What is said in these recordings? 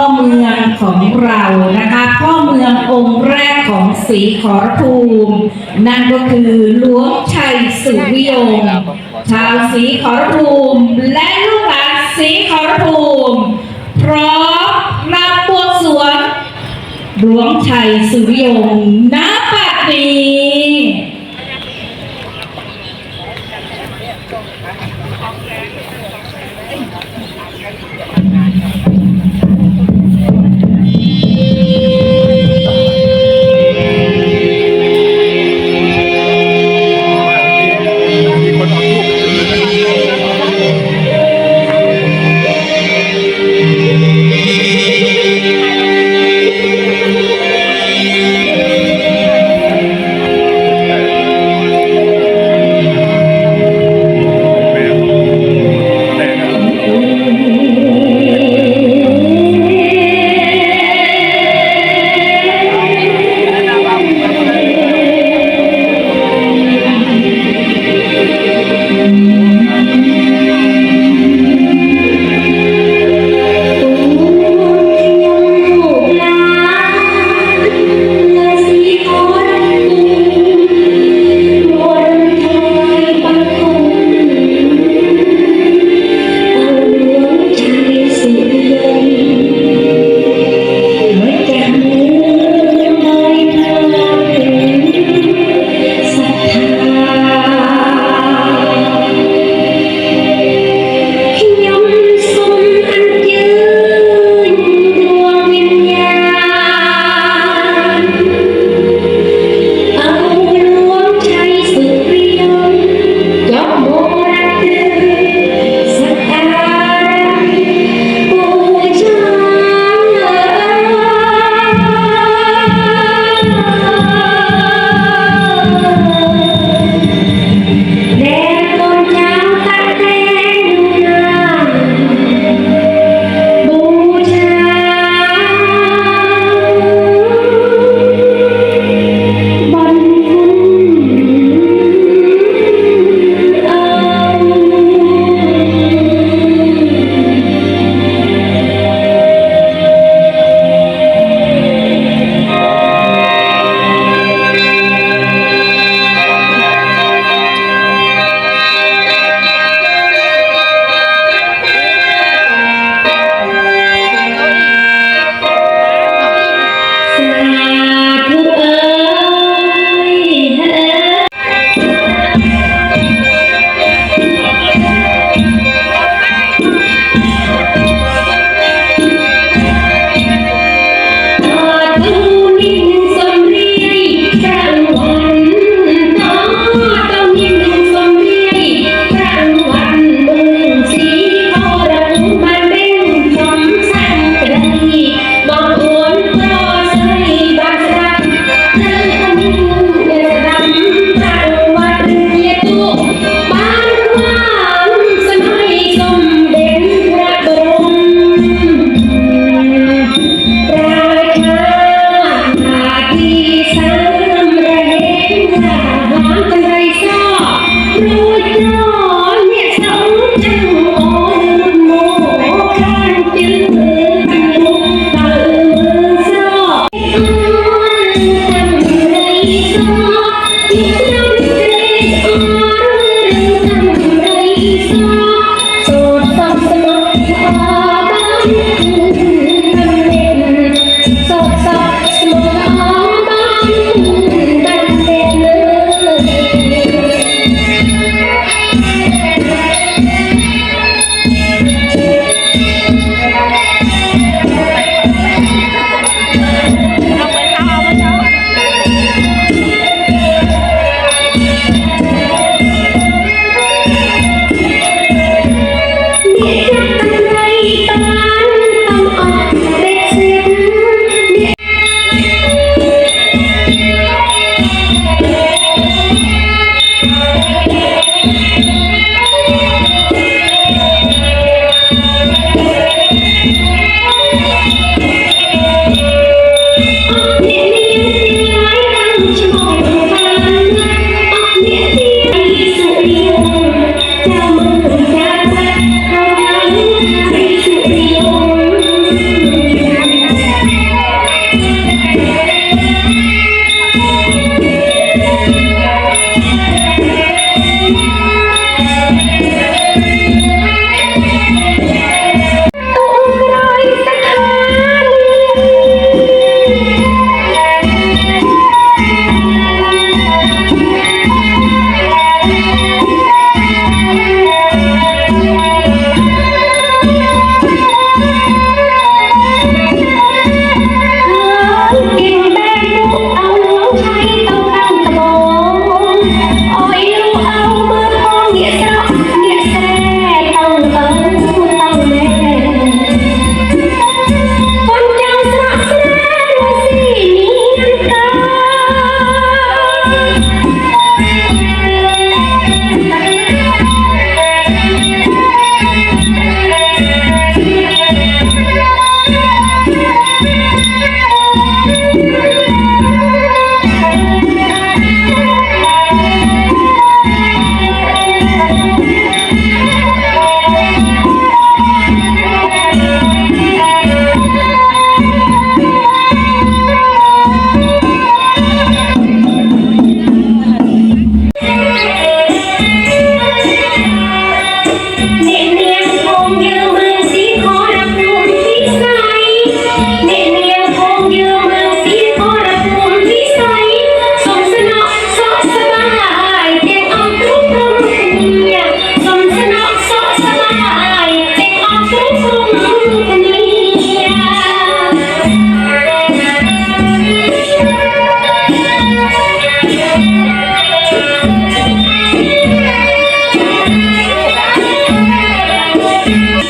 พ่อเมืองของเรานะคะพ่อเมืององค์แรกของศรีขอรภูมิ นั่นก็คือหลวงชัยสุวิยงชาวศรีขอรภูมิและลูกหลานศรีขอรภูมิพร้อมรำบวงสรวงหลวงชัยสุวิยงค์ณปัดนี้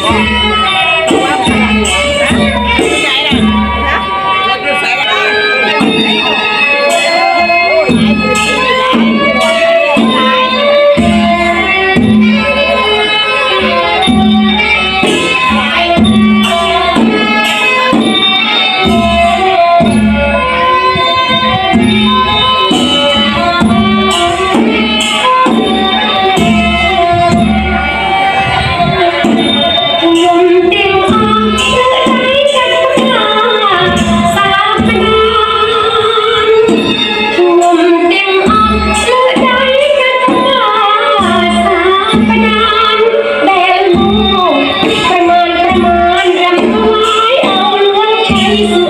Thank you.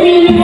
สุ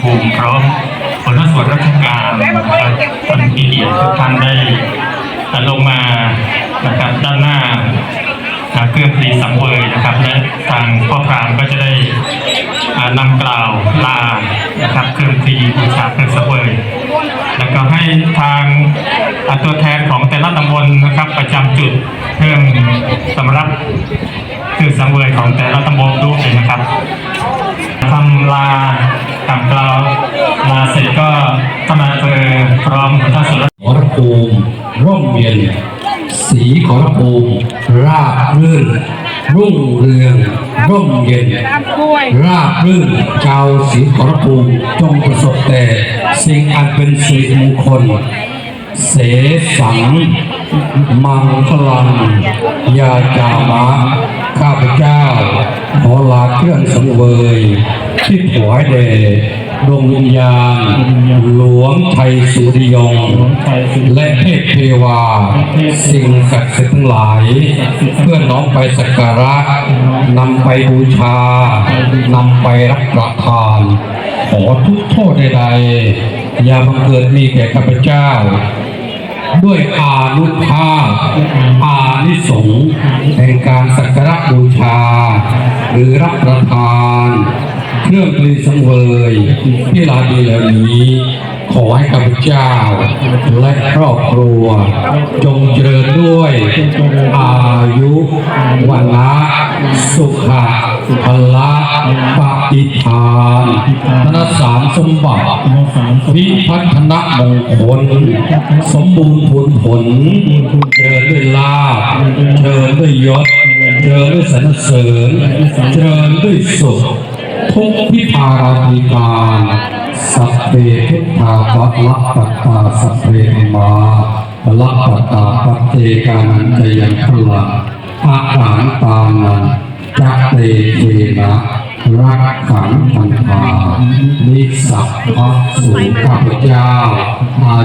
ภูมิพร้อมหัวหน้าส่วนราชการนะครับท่านมีเดียทุกท่านได้ลงมานะครับด้านหน้าอ่าเครื่องพลีสังเวยนะครับ และทางพ่อพรามก็จะได้อ่านำกล่าวลานะครับเครื่องพลีบูชาเครื่องสังเวยแล้วก็ให้ทางตัวแทนของแต่ละตำบลนะครับ ประจำจุดเครื่องสำรับเครื่องสังเวยของแต่ละตำบลด้วยนะครับทำลา ทำกล่าวลาเสร็จก็ท่านนาเภอพร้อมท่านสุรขอรภูมิร่มเย็น สีขอรภูมิราบรื่น รุ่งเรือง ร่มเย็น ราบรื่นชาวสีขอรภูมิจงประสบแต่ สิ่งอันเป็นสิริมงคล เสสังมังคลังยาจามะ ข้าพเจ้า ขอลาเครื่องสังเวยที่ถวายแด่ดวงวิญญาณ หลวงไทยสุริยง และเทพเทวา สิ่งศักดิ์สิทธิ์ทั้งหลาย เพื่อน้อมไปสักการะนำไปบูชานำไปรับประทาน ขอทุกโทษใดๆอย่าบังเกิดมีแก่ข้าพเจ้า ด้วยอานุภาพอานิสงส์แห่งการสักการะบูชา หรือรับประทาน เครื่องกลีสังเวยที่ลาดีแล้วนี้ขอให้ข้าพเจ้า และครอบครัว จงเจริญด้วย อายุวันนะสุขะ อุปละปฏิทานธนสารสมบัติพิพัฒนมงคลสมบูรณ์ผลผลเจอด้วยลาเจอด้วยยศเจอด้วยสรรเสริญเจอด้วยสุขทุกพิพาราธิการสัพเพพุทธาวัตลัปตาสัพเพมาลัปตาปัจเจการันจยังพลังอาหารตานัน จัตเตเทนะรักขังปัญหานิสัพพะสุขพระเจ้าอา